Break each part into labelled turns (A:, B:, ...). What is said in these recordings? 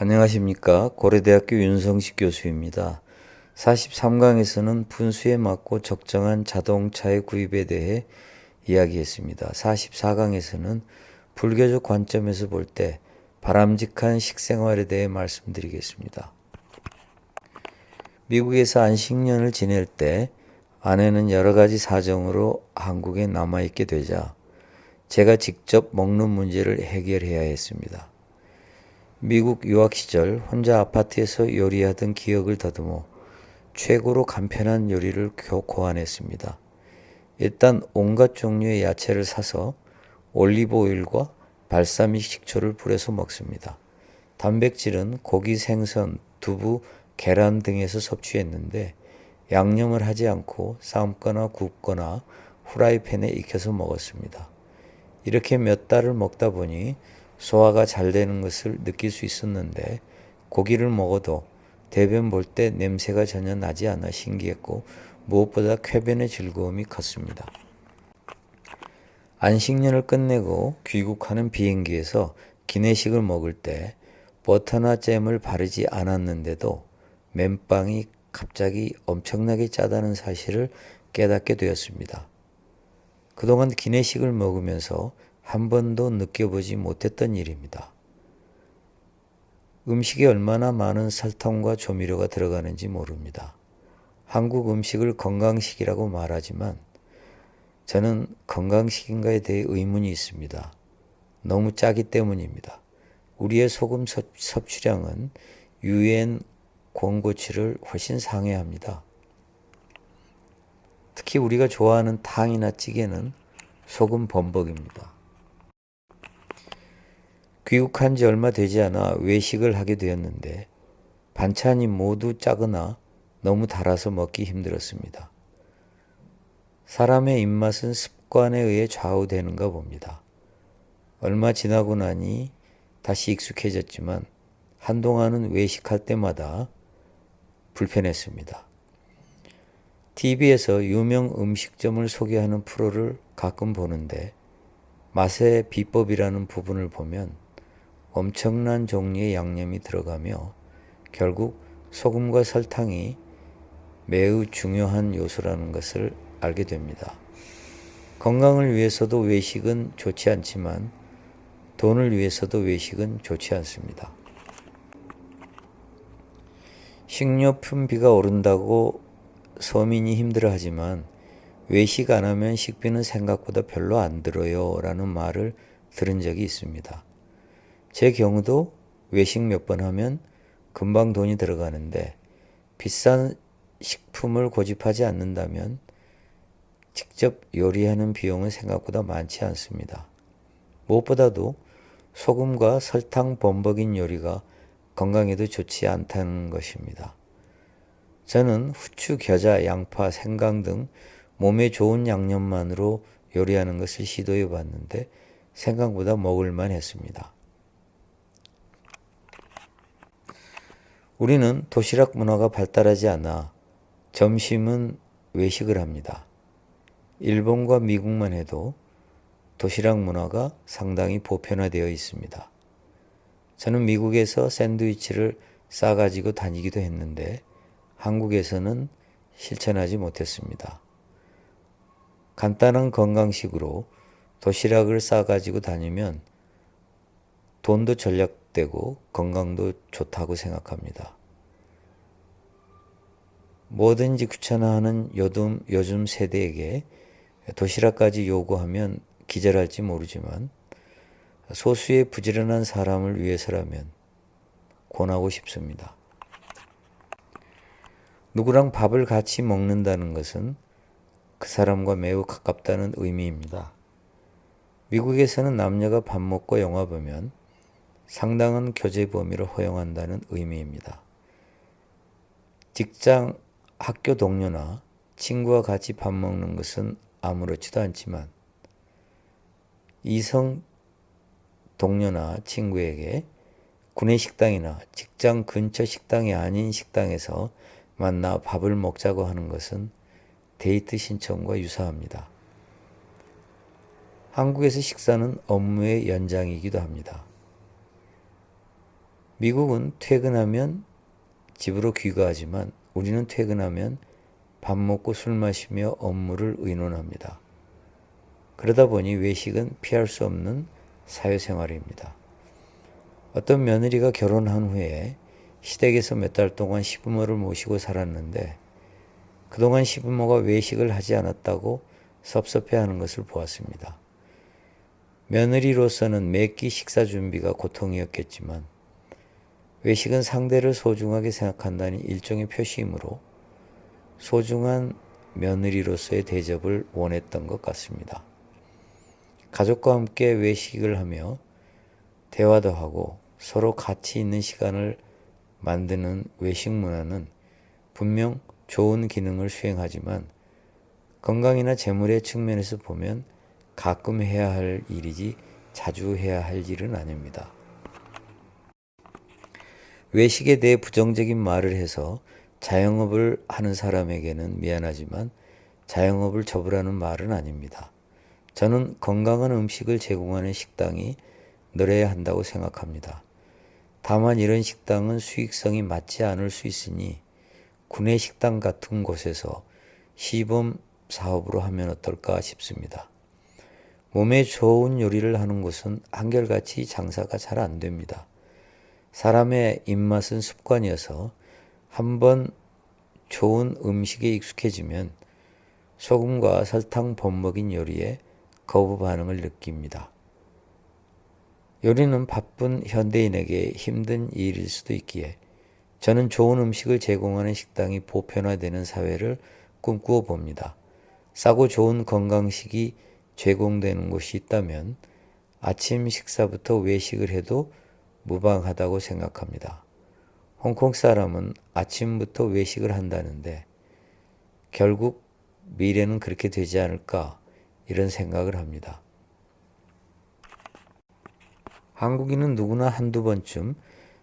A: 안녕하십니까. 고려대학교 윤성식 교수입니다. 43강에서는 분수에 맞고 적정한 자동차의 구입에 대해 이야기했습니다. 44강에서는 불교적 관점에서 볼 때 바람직한 식생활에 대해 말씀드리겠습니다. 미국에서 안식년을 지낼 때 아내는 여러 가지 사정으로 한국에 남아있게 되자 제가 직접 먹는 문제를 해결해야 했습니다. 미국 유학 시절 혼자 아파트에서 요리하던 기억을 더듬어 최고로 간편한 요리를 고안했습니다. 일단 온갖 종류의 야채를 사서 올리브 오일과 발사믹 식초를 뿌려서 먹습니다. 단백질은 고기, 생선, 두부, 계란 등에서 섭취했는데 양념을 하지 않고 삶거나 굽거나 후라이팬에 익혀서 먹었습니다. 이렇게 몇 달을 먹다 보니 소화가 잘 되는 것을 느낄 수 있었는데 고기를 먹어도 대변 볼 때 냄새가 전혀 나지 않아 신기했고 무엇보다 쾌변의 즐거움이 컸습니다. 안식년을 끝내고 귀국하는 비행기에서 기내식을 먹을 때 버터나 잼을 바르지 않았는데도 맨빵이 갑자기 엄청나게 짜다는 사실을 깨닫게 되었습니다. 그동안 기내식을 먹으면서 한 번도 느껴보지 못했던 일입니다. 음식에 얼마나 많은 설탕과 조미료가 들어가는지 모릅니다. 한국 음식을 건강식이라고 말하지만 저는 건강식인가에 대해 의문이 있습니다. 너무 짜기 때문입니다. 우리의 소금 섭취량은 유엔 권고치를 훨씬 상회합니다. 특히 우리가 좋아하는 탕이나 찌개는 소금 범벅입니다. 귀국한 지 얼마 되지 않아 외식을 하게 되었는데 반찬이 모두 짜거나 너무 달아서 먹기 힘들었습니다. 사람의 입맛은 습관에 의해 좌우되는가 봅니다. 얼마 지나고 나니 다시 익숙해졌지만 한동안은 외식할 때마다 불편했습니다. TV에서 유명 음식점을 소개하는 프로를 가끔 보는데 맛의 비법이라는 부분을 보면 엄청난 종류의 양념이 들어가며 결국 소금과 설탕이 매우 중요한 요소라는 것을 알게 됩니다. 건강을 위해서도 외식은 좋지 않지만 돈을 위해서도 외식은 좋지 않습니다. 식료품비가 오른다고 서민이 힘들어 하지만 외식 안 하면 식비는 생각보다 별로 안 들어요 라는 말을 들은 적이 있습니다. 제 경우도 외식 몇 번 하면 금방 돈이 들어가는데 비싼 식품을 고집하지 않는다면 직접 요리하는 비용은 생각보다 많지 않습니다. 무엇보다도 소금과 설탕 범벅인 요리가 건강에도 좋지 않다는 것입니다. 저는 후추, 겨자, 양파, 생강 등 몸에 좋은 양념만으로 요리하는 것을 시도해 봤는데 생각보다 먹을만 했습니다. 우리는 도시락 문화가 발달하지 않아 점심은 외식을 합니다. 일본과 미국만 해도 도시락 문화가 상당히 보편화되어 있습니다. 저는 미국에서 샌드위치를 싸가지고 다니기도 했는데 한국에서는 실천하지 못했습니다. 간단한 건강식으로 도시락을 싸가지고 다니면 돈도 절약 되고 건강도 좋다고 생각합니다. 뭐든지 귀찮아하는 요즘, 요즘 세대에게 도시락까지 요구하면 기절할지 모르지만 소수의 부지런한 사람을 위해서라면 권하고 싶습니다. 누구랑 밥을 같이 먹는다는 것은 그 사람과 매우 가깝다는 의미입니다. 미국에서는 남녀가 밥 먹고 영화 보면 상당한 교제 범위를 허용한다는 의미입니다. 직장, 학교 동료나 친구와 같이 밥 먹는 것은 아무렇지도 않지만 이성 동료나 친구에게 구내 식당이나 직장 근처 식당이 아닌 식당에서 만나 밥을 먹자고 하는 것은 데이트 신청과 유사합니다. 한국에서 식사는 업무의 연장이기도 합니다. 미국은 퇴근하면 집으로 귀가하지만 우리는 퇴근하면 밥 먹고 술 마시며 업무를 의논합니다. 그러다 보니 외식은 피할 수 없는 사회생활입니다. 어떤 며느리가 결혼한 후에 시댁에서 몇 달 동안 시부모를 모시고 살았는데 그동안 시부모가 외식을 하지 않았다고 섭섭해하는 것을 보았습니다. 며느리로서는 매 끼 식사 준비가 고통이었겠지만 외식은 상대를 소중하게 생각한다는 일종의 표시이므로 소중한 며느리로서의 대접을 원했던 것 같습니다. 가족과 함께 외식을 하며 대화도 하고 서로 가치 있는 시간을 만드는 외식 문화는 분명 좋은 기능을 수행하지만 건강이나 재물의 측면에서 보면 가끔 해야 할 일이지 자주 해야 할 일은 아닙니다. 외식에 대해 부정적인 말을 해서 자영업을 하는 사람에게는 미안하지만 자영업을 접으라는 말은 아닙니다. 저는 건강한 음식을 제공하는 식당이 늘어야 한다고 생각합니다. 다만 이런 식당은 수익성이 맞지 않을 수 있으니 구내 식당 같은 곳에서 시범 사업으로 하면 어떨까 싶습니다. 몸에 좋은 요리를 하는 곳은 한결같이 장사가 잘 안 됩니다. 사람의 입맛은 습관이어서 한번 좋은 음식에 익숙해지면 소금과 설탕 범벅인 요리에 거부 반응을 느낍니다. 요리는 바쁜 현대인에게 힘든 일일 수도 있기에 저는 좋은 음식을 제공하는 식당이 보편화되는 사회를 꿈꾸어 봅니다. 싸고 좋은 건강식이 제공되는 곳이 있다면 아침 식사부터 외식을 해도 무방하다고 생각합니다. 홍콩 사람은 아침부터 외식을 한다는데 결국 미래는 그렇게 되지 않을까 이런 생각을 합니다. 한국인은 누구나 한두 번쯤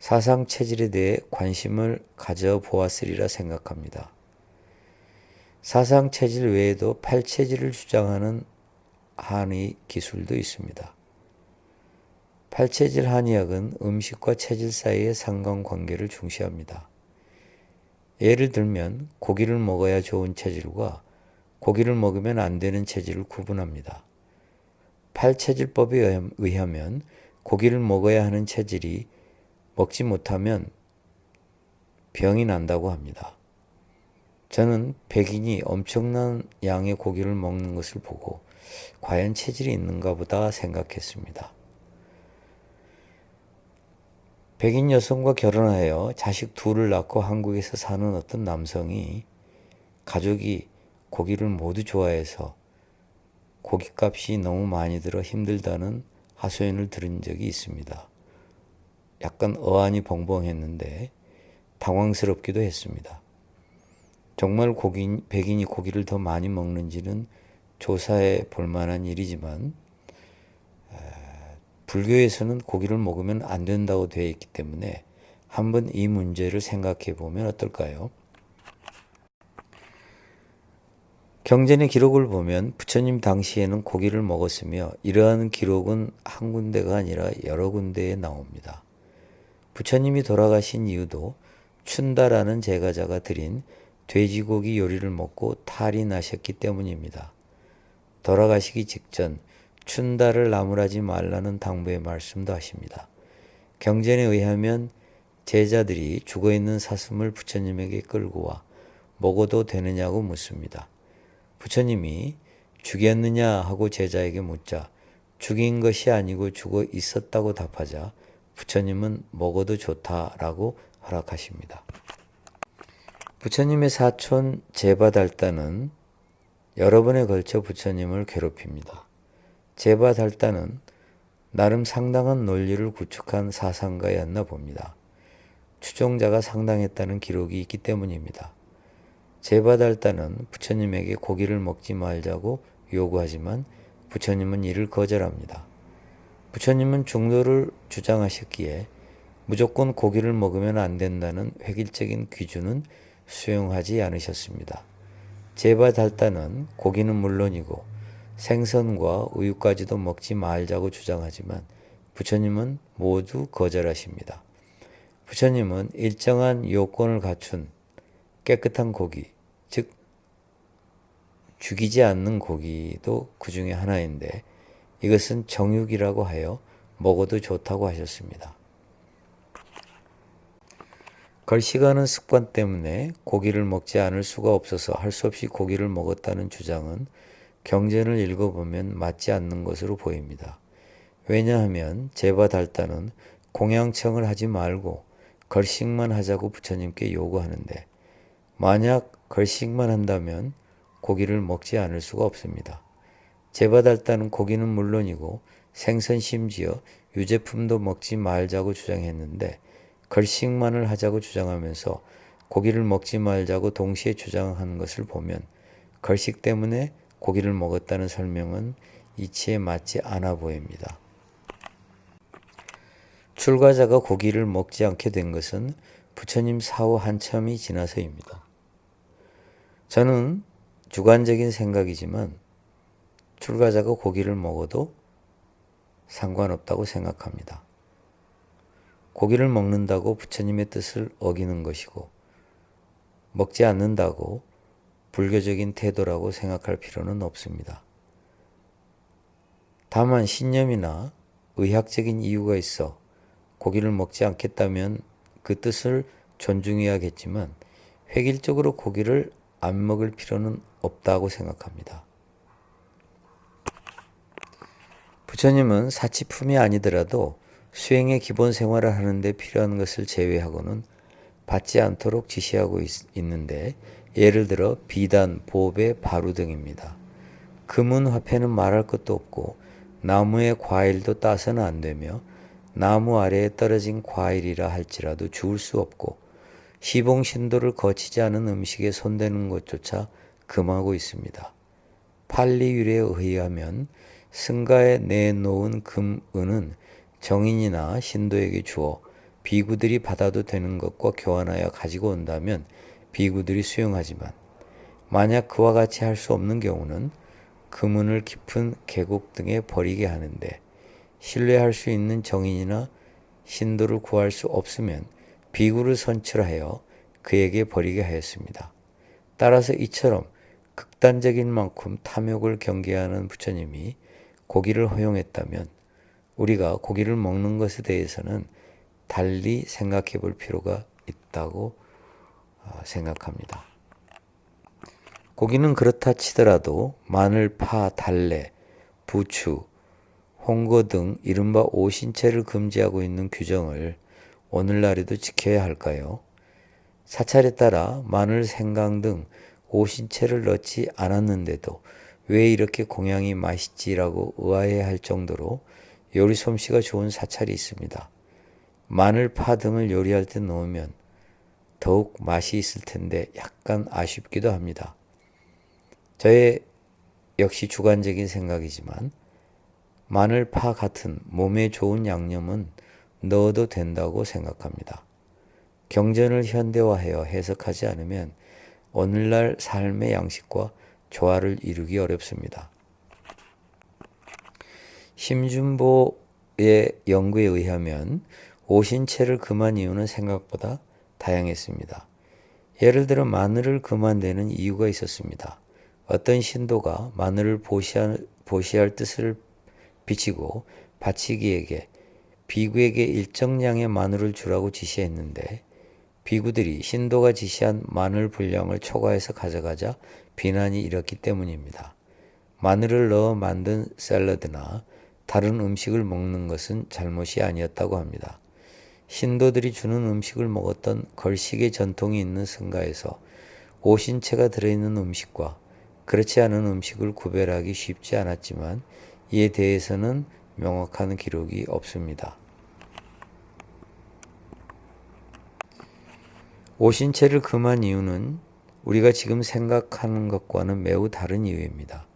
A: 사상 체질에 대해 관심을 가져 보았으리라 생각합니다. 사상 체질 외에도 팔 체질을 주장하는 한의 기술도 있습니다. 팔체질 한의학은 음식과 체질 사이의 상관관계를 중시합니다. 예를 들면 고기를 먹어야 좋은 체질과 고기를 먹으면 안 되는 체질을 구분합니다. 팔체질법에 의하면 고기를 먹어야 하는 체질이 먹지 못하면 병이 난다고 합니다. 저는 백인이 엄청난 양의 고기를 먹는 것을 보고 과연 체질이 있는가 보다 생각했습니다. 백인 여성과 결혼하여 자식 둘을 낳고 한국에서 사는 어떤 남성이 가족이 고기를 모두 좋아해서 고깃값이 너무 많이 들어 힘들다는 하소연을 들은 적이 있습니다. 약간 어안이 벙벙했는데 당황스럽기도 했습니다. 정말 고기, 백인이 고기를 더 많이 먹는지는 조사해 볼 만한 일이지만 불교에서는 고기를 먹으면 안 된다고 되어 있기 때문에 한번 이 문제를 생각해 보면 어떨까요? 경전의 기록을 보면 부처님 당시에는 고기를 먹었으며 이러한 기록은 한 군데가 아니라 여러 군데에 나옵니다. 부처님이 돌아가신 이유도 춘다라는 제가자가 드린 돼지고기 요리를 먹고 탈이 나셨기 때문입니다. 돌아가시기 직전 춘다를 나무라지 말라는 당부의 말씀도 하십니다. 경전에 의하면 제자들이 죽어 있는 사슴을 부처님에게 끌고 와 먹어도 되느냐고 묻습니다. 부처님이 죽였느냐 하고 제자에게 묻자 죽인 것이 아니고 죽어 있었다고 답하자 부처님은 먹어도 좋다라고 허락하십니다. 부처님의 사촌 제바달다는 여러 번에 걸쳐 부처님을 괴롭힙니다. 제바달다는 나름 상당한 논리를 구축한 사상가였나 봅니다. 추종자가 상당했다는 기록이 있기 때문입니다. 제바달다는 부처님에게 고기를 먹지 말자고 요구하지만 부처님은 이를 거절합니다. 부처님은 중도를 주장하셨기에 무조건 고기를 먹으면 안 된다는 획일적인 기준은 수용하지 않으셨습니다. 제바달다는 고기는 물론이고 생선과 우유까지도 먹지 말자고 주장하지만 부처님은 모두 거절하십니다. 부처님은 일정한 요건을 갖춘 깨끗한 고기, 즉 죽이지 않는 고기도 그 중에 하나인데 이것은 정육이라고 하여 먹어도 좋다고 하셨습니다. 걸시가는 습관 때문에 고기를 먹지 않을 수가 없어서 할 수 없이 고기를 먹었다는 주장은 경전을 읽어보면 맞지 않는 것으로 보입니다. 왜냐하면 제바 달다는 공양청을 하지 말고 걸식만 하자고 부처님께 요구하는데 만약 걸식만 한다면 고기를 먹지 않을 수가 없습니다. 제바 달다는 고기는 물론이고 생선 심지어 유제품도 먹지 말자고 주장했는데 걸식만을 하자고 주장하면서 고기를 먹지 말자고 동시에 주장하는 것을 보면 걸식 때문에 고기를 먹었다는 설명은 이치에 맞지 않아 보입니다. 출가자가 고기를 먹지 않게 된 것은 부처님 사후 한참이 지나서입니다. 저는 주관적인 생각이지만 출가자가 고기를 먹어도 상관없다고 생각합니다. 고기를 먹는다고 부처님의 뜻을 어기는 것이고 먹지 않는다고 불교적인 태도라고 생각할 필요는 없습니다. 다만 신념이나 의학적인 이유가 있어 고기를 먹지 않겠다면 그 뜻을 존중해야겠지만 획일적으로 고기를 안 먹을 필요는 없다고 생각합니다. 부처님은 사치품이 아니더라도 수행의 기본 생활을 하는데 필요한 것을 제외하고는 받지 않도록 지시하고 있, 는데 예를 들어 비단, 보배, 바루 등입니다. 금은 화폐는 말할 것도 없고 나무의 과일도 따서는 안 되며 나무 아래에 떨어진 과일이라 할지라도 주울 수 없고 시봉 신도를 거치지 않은 음식에 손대는 것조차 금하고 있습니다. 팔리율에 의하면 승가에 내놓은 금, 은은 정인이나 신도에게 주어 비구들이 받아도 되는 것과 교환하여 가지고 온다면 비구들이 수용하지만 만약 그와 같이 할 수 없는 경우는 금은을 깊은 계곡 등에 버리게 하는데 신뢰할 수 있는 정인이나 신도를 구할 수 없으면 비구를 선출하여 그에게 버리게 하였습니다. 따라서 이처럼 극단적인 만큼 탐욕을 경계하는 부처님이 고기를 허용했다면 우리가 고기를 먹는 것에 대해서는 달리 생각해 볼 필요가 있다고 어, 생각합니다. 고기는 그렇다 치더라도 마늘, 파, 달래, 부추, 홍고 등 이른바 오신채를 금지하고 있는 규정을 오늘날에도 지켜야 할까요? 사찰에 따라 마늘, 생강 등 오신채를 넣지 않았는데도 왜 이렇게 공양이 맛있지라고 의아해 할 정도로 요리 솜씨가 좋은 사찰이 있습니다. 마늘, 파 등을 요리할 때 넣으면 더욱 맛이 있을 텐데 약간 아쉽기도 합니다. 저의 역시 주관적인 생각이지만 마늘, 파 같은 몸에 좋은 양념은 넣어도 된다고 생각합니다. 경전을 현대화하여 해석하지 않으면 오늘날 삶의 양식과 조화를 이루기 어렵습니다. 심준보의 연구에 의하면 오신채를 금한 이유는 생각보다 다양했습니다. 예를 들어 마늘을 금한데는 이유가 있었습니다. 어떤 신도가 마늘을 보시할, 보시할 뜻을 비치고 바치기에게 비구에게 일정량의 마늘을 주라고 지시했는데 비구들이 신도가 지시한 마늘 분량을 초과해서 가져가자 비난이 일었기 때문입니다. 마늘을 넣어 만든 샐러드나 다른 음식을 먹는 것은 잘못이 아니었다고 합니다. 신도들이 주는 음식을 먹었던 걸식의 전통이 있는 승가에서 오신채가 들어있는 음식과 그렇지 않은 음식을 구별하기 쉽지 않았지만 이에 대해서는 명확한 기록이 없습니다. 오신채를 금한 이유는 우리가 지금 생각하는 것과는 매우 다른 이유입니다.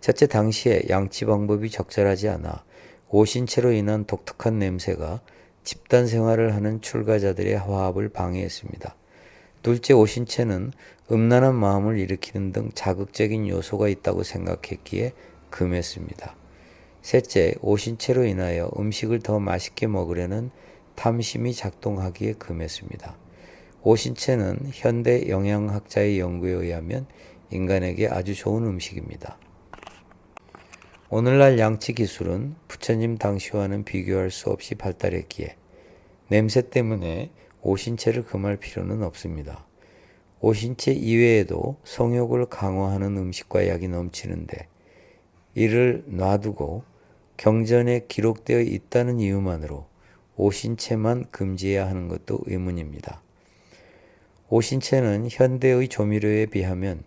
A: 첫째 당시에 양치 방법이 적절하지 않아 오신채로 인한 독특한 냄새가 집단 생활을 하는 출가자들의 화합을 방해했습니다. 둘째 오신채는 음란한 마음을 일으키는 등 자극적인 요소가 있다고 생각했기에 금했습니다. 셋째 오신채로 인하여 음식을 더 맛있게 먹으려는 탐심이 작동하기에 금했습니다. 오신채는 현대 영양학자의 연구에 의하면 인간에게 아주 좋은 음식입니다. 오늘날 양치 기술은 부처님 당시와는 비교할 수 없이 발달했기에 냄새 때문에 오신채를 금할 필요는 없습니다. 오신채 이외에도 성욕을 강화하는 음식과 약이 넘치는데 이를 놔두고 경전에 기록되어 있다는 이유만으로 오신채만 금지해야 하는 것도 의문입니다. 오신채는 현대의 조미료에 비하면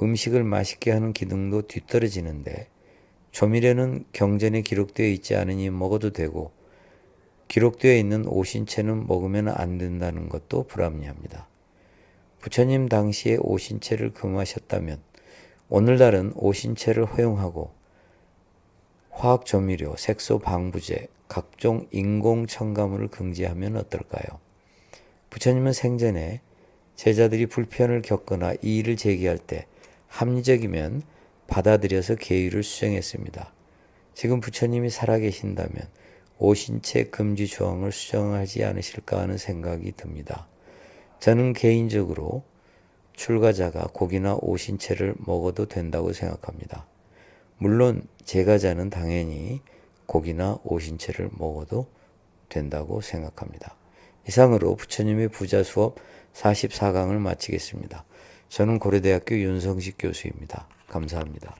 A: 음식을 맛있게 하는 기능도 뒤떨어지는데 조미료는 경전에 기록되어 있지 않으니 먹어도 되고 기록되어 있는 오신채는 먹으면 안 된다는 것도 불합리합니다. 부처님 당시에 오신채를 금하셨다면 오늘날은 오신채를 허용하고 화학 조미료, 색소 방부제, 각종 인공 첨가물을 금지하면 어떨까요? 부처님은 생전에 제자들이 불편을 겪거나 이의를 제기할 때 합리적이면 받아들여서 계율을 수정했습니다. 지금 부처님이 살아계신다면 오신채 금지 조항을 수정하지 않으실까 하는 생각이 듭니다. 저는 개인적으로 출가자가 고기나 오신채를 먹어도 된다고 생각합니다. 물론 제가자는 당연히 고기나 오신채를 먹어도 된다고 생각합니다. 이상으로 부처님의 부자 수업 44강을 마치겠습니다. 저는 고려대학교 윤성식 교수입니다. 감사합니다.